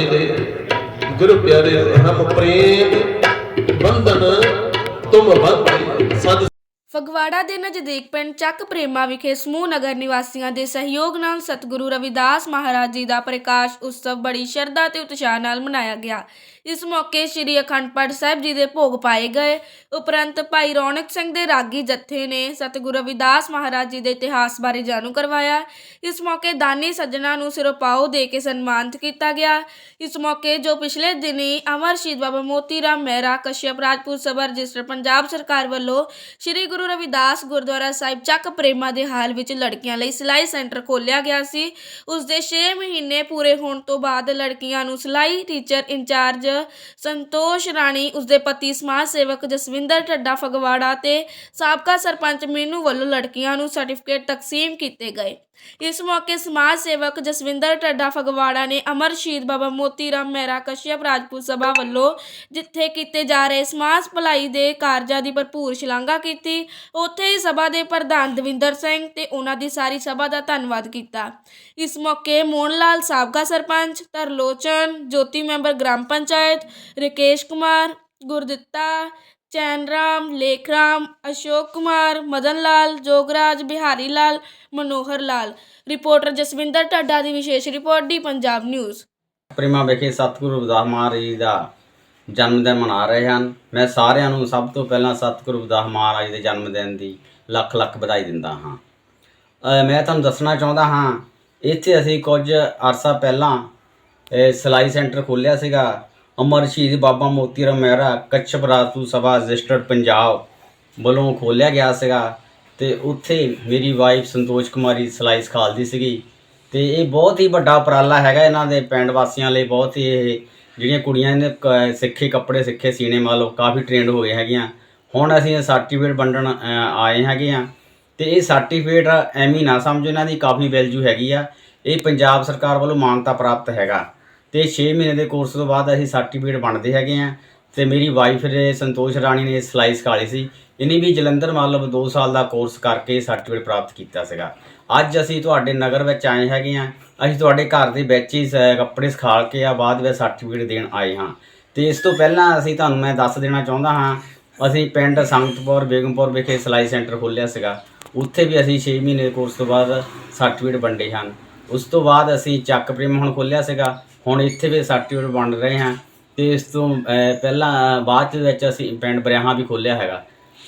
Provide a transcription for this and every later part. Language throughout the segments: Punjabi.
ਦੇ ਲੈ ਗੁਰੂ ਪਿਆਰੇ ਹਮ ਪ੍ਰੇਮ ਬੰਧਨ ਤੁਮ ਬੰਧੇ ਸਦ ਫਗਵਾੜਾ ਦੇ ਨਜ਼ਦੀਕ ਪਿੰਡ ਚੱਕ ਪ੍ਰੇਮਾ ਵਿਖੇ ਸਮੂਹ ਨਗਰ ਨਿਵਾਸੀਆਂ ਦੇ ਸਹਿਯੋਗ ਨਾਲ ਸਤਿਗੁਰੂ ਰਵਿਦਾਸ ਮਹਾਰਾਜ ਜੀ ਦਾ ਪ੍ਰਕਾਸ਼ ਉਤਸਵ ਬੜੀ ਸ਼ਰਧਾ ਤੇ ਉਤਸ਼ਾਹ ਨਾਲ ਮਨਾਇਆ ਗਿਆ। ਇਸ ਮੌਕੇ ਸ੍ਰੀ ਅਖੰਡ ਪਾਠ ਸਾਹਿਬ ਜੀ ਦੇ ਭੋਗ ਪਾਏ ਗਏ। ਉਪਰੰਤ ਭਾਈ ਰੌਣਕ ਸਿੰਘ ਦੇ ਰਾਗੀ ਜਥੇ ਨੇ ਸਤਿਗੁਰੂ ਰਵਿਦਾਸ ਮਹਾਰਾਜ ਜੀ ਦੇ ਇਤਿਹਾਸ ਬਾਰੇ ਜਾਣੂ ਕਰਵਾਇਆ। ਇਸ ਮੌਕੇ ਦਾਨੀ ਸੱਜਣਾ ਨੂੰ ਸਿਰੋਪਾਓ ਦੇ ਕੇ ਸਨਮਾਨਿਤ ਕੀਤਾ ਗਿਆ। ਇਸ ਮੌਕੇ ਜੋ ਪਿਛਲੇ ਦਿਨੀ ਅਮਰ ਸ਼ਹੀਦ ਬਾਬਾ ਮੋਤੀ ਰਾਮ ਮਹਿਰਾ, ਕਸ਼ਯਪ ਰਾਜਪੂਤ ਸਭਾ ਰਜਿਸਟਰ, ਪੰਜਾਬ ਸਰਕਾਰ ਵੱਲੋਂ ਸ੍ਰੀ ਗੁਰੂ ਰਵਿਦਾਸ ਗੁਰਦੁਆਰਾ ਸਾਹਿਬ ਚੱਕ ਪ੍ਰੇਮਾ ਦੇ ਹਾਲ ਵਿੱਚ ਲੜਕੀਆਂ ਲਈ ਸਿਲਾਈ ਸੈਂਟਰ ਖੋਲ੍ਹਿਆ ਗਿਆ ਸੀ। ਉਸ ਦੇ 6 ਮਹੀਨੇ ਪੂਰੇ ਹੋਣ ਤੋਂ ਬਾਅਦ ਲੜਕੀਆਂ ਨੂੰ ਸਿਲਾਈ ਟੀਚਰ ਇੰਚਾਰਜ ਸੰਤੋਸ਼ ਰਾਣੀ, ਉਸ ਦੇ ਪਤੀ ਸਮਾਜ ਸੇਵਕ ਜਸਵਿੰਦਰ ਢੱਡਾ ਫਗਵਾੜਾ ਤੇ ਸਾਬਕਾ ਸਰਪੰਚ ਮੀਨੂ ਵੱਲੋਂ ਲੜਕੀਆਂ ਨੂੰ ਸਰਟੀਫਿਕੇਟ ਤਕਸੀਮ ਕੀਤੇ ਗਏ। ਇਸ ਮੌਕੇ ਸਮਾਜ ਸੇਵਕ ਜਸਵਿੰਦਰ ਢੱਡਾ ਫਗਵਾੜਾ ਨੇ ਅਮਰ ਸ਼ਹੀਦ ਬਾਬਾ ਮੋਤੀ ਰਾਮ ਮਹਿਰਾ ਕਸ਼ਯਪ ਰਾਜਪੂਤ ਸਭਾ ਵੱਲੋਂ ਜਿੱਥੇ ਕੀਤੇ ਜਾ ਰਹੇ ਸਮਾਜ ਭਲਾਈ ਦੇ ਕਾਰਜਾਂ ਦੀ ਭਰਪੂਰ ਸ਼ਲਾਘਾ ਕੀਤੀ। ਉੱਥੇ ਹੀ ਸਭਾ ਦੇ ਪ੍ਰਧਾਨ ਦਵਿੰਦਰ ਸਿੰਘ ਤੇ ਉਹਨਾਂ ਦੀ ਸਾਰੀ ਸਭਾ ਦਾ ਧੰਨਵਾਦ ਕੀਤਾ। ਇਸ ਮੌਕੇ ਮੋਹਨ ਲਾਲ ਸਾਬਕਾ ਸਰਪੰਚ, ਤਰਲੋਚਨ, ਜੋਤੀ ਮੈਂਬਰ ਗ੍ਰਾਮ ਪੰਚਾਇਤ, ਰਕੇਸ਼ ਕੁਮਾਰ, ਗੁਰਦਿੱਤਾ ਚੈਨ ਰਾਮ ਲੇਖ ਰਾਮ ਅਸ਼ੋਕ ਕੁਮਾਰ ਮਦਨ ਲਾਲ ਜੋਗਰਾਜ ਬਿਹਾਰੀ ਲਾਲ ਮਨੋਹਰ ਲਾਲ। ਰਿਪੋਰਟਰ ਜਸਵਿੰਦਰ ਢੱਡਾ ਦੀ ਵਿਸ਼ੇਸ਼ report the Punjab news. Prema ਵਿਖੇ ਸਤਿਗੁਰੂ ਰਵਿਦਾਸ ਮਹਾਰਾਜ ਜੀ ਦਾ ਜਨਮ ਦਿਨ ਮਨਾ ਰਹੇ ਹਨ। ਮੈਂ ਸਾਰਿਆਂ ਨੂੰ ਸਭ ਤੋਂ ਪਹਿਲਾਂ ਸਤਿਗੁਰੂ ਰਵਿਦਾਸ ਮਹਾਰਾਜ ਦੇ ਜਨਮ ਦਿਨ ਦੀ ਲੱਖ ਲੱਖ ਵਧਾਈ ਦਿੰਦਾ ਹਾਂ। ਅ, ਮੈਂ ਤੁਹਾਨੂੰ ਦੱਸਣਾ ਚਾਹੁੰਦਾ ਹਾਂ ਇੱਥੇ ਅਸੀਂ ਕੁਝ ਅਰਸਾ ਪਹਿਲਾਂ ਇਹ ਸਿਲਾਈ ਸੈਂਟਰ ਖੋਲ੍ਹਿਆ ਸੀਗਾ। ਅਮਰ ਸ਼ਹੀਦ ਬਾਬਾ ਮੋਤੀ ਰਾਮ ਮਹਿਰਾ ਕੱਛਪ ਰਾਜੂ ਸਭਾ ਰਜਿਸਟਰਡ ਪੰਜਾਬ ਵੱਲੋਂ ਖੋਲ੍ਹਿਆ ਗਿਆ ਸੀਗਾ ਤੇ ਉੱਥੇ ਮੇਰੀ ਵਾਈਫ ਸੰਤੋਸ਼ ਕੁਮਾਰੀ ਸਿਲਾਈ ਸਿਖਾਲਦੀ ਸੀਗੀ ਤੇ ਇਹ ਬਹੁਤ ਹੀ ਵੱਡਾ ਉਪਰਾਲਾ ਹੈਗਾ ਇਹਨਾਂ ਦੇ ਪਿੰਡ ਵਾਸੀਆਂ ਲਈ, ਬਹੁਤ ਹੀ ਇਹ ਜਿਹੜੀਆਂ ਕੁੜੀਆਂ ਨੇ ਕ- ਸਿੱਖੇ ਕੱਪੜੇ ਸਿੱਖੇ ਸੀਨੇ ਮੰਨ ਲਓ ਕਾਫੀ ਟ੍ਰੇਨਡ ਹੋ ਗਏ ਹੈਗੀਆਂ। ਹੁਣ ਅਸੀਂ ਇਹ ਸਰਟੀਫਿਕੇਟ ਵੰਡਣ ਆਏ ਹੈਗੇ ਆ ਤੇ ਇਹ ਸਰਟੀਫਿਕੇਟ ਐਵੇਂ ਨਾ ਸਮਝੋ, ਇਹਨਾਂ ਦੀ ਕਾਫੀ ਵੈਲਿਊ ਹੈਗੀ ਆ। ਇਹ ਪੰਜਾਬ ਸਰਕਾਰ ਵੱਲੋਂ ਮਾਨਤਾ ਪ੍ਰਾਪਤ ਹੈਗਾ। ਤੇ 6 ਮਹੀਨੇ ਦੇ ਕੋਰਸ ਤੋਂ ਬਾਅਦ ਅਸੀਂ ਸਰਟੀਫਿਕੇਟ ਬਣਦੇ ਹੈਗੇ ਆ ਤੇ ਮੇਰੀ ਵਾਈਫ ਨੇ, ਸੰਤੋਸ਼ ਰਾਣੀ ਨੇ ਸਿਲਾਈ ਸਿਖਾਲੀ ਸੀ। ਇਹਨੇ ਵੀ ਜਲੰਧਰ ਮਤਲਬ 2 ਸਾਲ ਦਾ ਕੋਰਸ ਕਰਕੇ ਸਰਟੀਫਿਕੇਟ ਪ੍ਰਾਪਤ ਕੀਤਾ ਸੀਗਾ। ਅੱਜ ਅਸੀਂ ਤੁਹਾਡੇ ਨਗਰ ਵਿੱਚ ਆਏ ਹੈਗੇ ਆ ਅਸੀਂ ਤੁਹਾਡੇ ਘਰ ਦੇ ਵਿੱਚ ਹੀ ਸ- ਕੱਪੜੇ ਸਿਖਾਲ ਕੇ ਆ, ਬਾਅਦ ਵਿੱਚ ਸਰਟੀਫਿਕੇਟ ਦੇਣ ਆਏ ਹਾਂ। ਤੇ ਇਸ ਤੋਂ ਪਹਿਲਾਂ ਅਸੀਂ ਤੁਹਾਨੂੰ ਮੈਂ ਦੱਸ ਦੇਣਾ ਚਾਹੁੰਦਾ ਹਾਂ, ਅਸੀਂ ਪਿੰਡ ਸੰਗਤਪੁਰ, ਬੇਗਮਪੁਰ ਵਿਖੇ ਸਿਲਾਈ ਸੈਂਟਰ ਖੋਲ੍ਹਿਆ ਸੀਗਾ। ਉੱਥੇ ਵੀ ਅਸੀਂ 6 ਮਹੀਨੇ ਦੇ ਕੋਰਸ ਤੋਂ ਬਾਅਦ ਸਰਟੀਫਿਕੇਟ ਵੰਡੇ ਹਨ। ਉਸ ਤੋਂ ਬਾਅਦ ਅਸੀਂ ਚੱਕ ਪ੍ਰੇਮ ਹੁਣ ਖੋਲ੍ਹਿਆ ਸੀਗਾ। ਹੁਣ ਇੱਥੇ ਵੀ ਸਰਟੀਫਿਕੇਟ ਵੰਡ ਰਹੇ ਹਾਂ ਤੇ ਇਸ ਤੋਂ ਪਹਿਲਾਂ ਬਾਅਦ ਦੇ ਵਿੱਚ ਅਸੀਂ ਪਿੰਡ ਬਰਿਆਹਾਂ ਵੀ ਖੋਲ੍ਹਿਆ ਹੈਗਾ।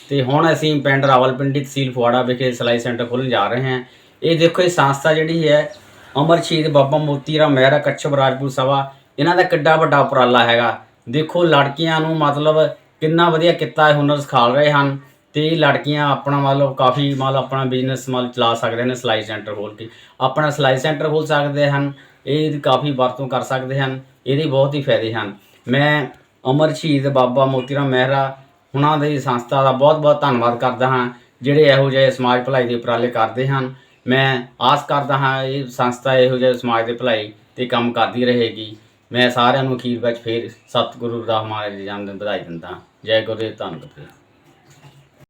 ਤੇ ਹੁਣ ਅਸੀਂ ਪਿੰਡ ਰਾਵਲਪਿੰਡੀ ਤਹਿਸੀਲ ਫੁਆੜਾ ਵਿਖੇ ਸਿਲਾਈ ਸੈਂਟਰ ਖੋਲ੍ਹਣ ਜਾ ਰਹੇ ਹਾਂ। ਇਹ ਦੇਖੋ, ਇਹ ਸੰਸਥਾ ਜਿਹੜੀ ਹੈ, ਅਮਰ ਸ਼ਹੀਦ ਬਾਬਾ ਮੋਤੀ ਰਾਮ ਮਹਿਰਾ ਕੱਛਪ ਰਾਜਪੂਤ ਸਭਾ, ਇਹਨਾਂ ਦਾ ਕਿੱਡਾ ਵੱਡਾ ਉਪਰਾਲਾ ਹੈਗਾ। ਦੇਖੋ, ਲੜਕੀਆਂ ਨੂੰ ਮਤਲਬ ਕਿੰਨਾ ਵਧੀਆ ਕਿੱਤਾ, ਹੁਨਰ ਸਿਖਾਲ ਰਹੇ ਹਨ ਤੇ ਲੜਕੀਆਂ ਆਪਣਾ ਮਤਲਬ ਕਾਫੀ ਮਤਲਬ ਆਪਣਾ ਬਿਜ਼ਨਸ ਮਤਲਬ ਚਲਾ ਸਕਦੇ ਨੇ ਸਿਲਾਈ ਸੈਂਟਰ ਖੋਲ ਕੇ। ਆਪਣਾ ਸਿਲਾਈ ਸੈਂਟਰ ਖੋਲ ਸਕਦੇ ਹਨ। ਇਹ ਕਾਫੀ ਵਰਤੋਂ ਕਰ ਸਕਦੇ ਹਨ, ਇਹਦੇ ਬਹੁਤ ਹੀ ਫਾਇਦੇ ਹਨ। ਮੈਂ ਅਮਰ ਸ਼ਹੀਦ ਬਾਬਾ ਮੋਤੀ ਰਾਮ ਮਹਿਰਾ ਉਹਨਾਂ ਦੀ ਸੰਸਥਾ ਦਾ ਬਹੁਤ-ਬਹੁਤ ਧੰਨਵਾਦ ਕਰਦਾ ਹਾਂ, ਜਿਹੜੇ ਇਹੋ ਜਿਹੇ ਸਮਾਜ ਭਲਾਈ ਦੇ ਉਪਰਾਲੇ ਕਰਦੇ ਹਨ। ਮੈਂ ਆਸ ਕਰਦਾ ਹਾਂ ਇਹ ਸੰਸਥਾ ਇਹੋ ਜਿਹੇ ਸਮਾਜ ਦੇ ਭਲਾਈ ਤੇ ਕੰਮ ਕਰਦੀ ਰਹੇਗੀ। ਮੈਂ ਸਾਰਿਆਂ ਨੂੰ ਅਖੀਰ ਵਿੱਚ ਫੇਰ ਸਤਿਗੁਰੂ ਰਾਮ ਮਹਾਰਾਜ ਜੀ ਜਨਮ ਦਿਨ ਵਧਾਈ ਦਿੰਦਾ ਹਾਂ। ਜੈ ਗੁਰਦੇਵ ਧੰਨ ਗੁਰਦੇਵ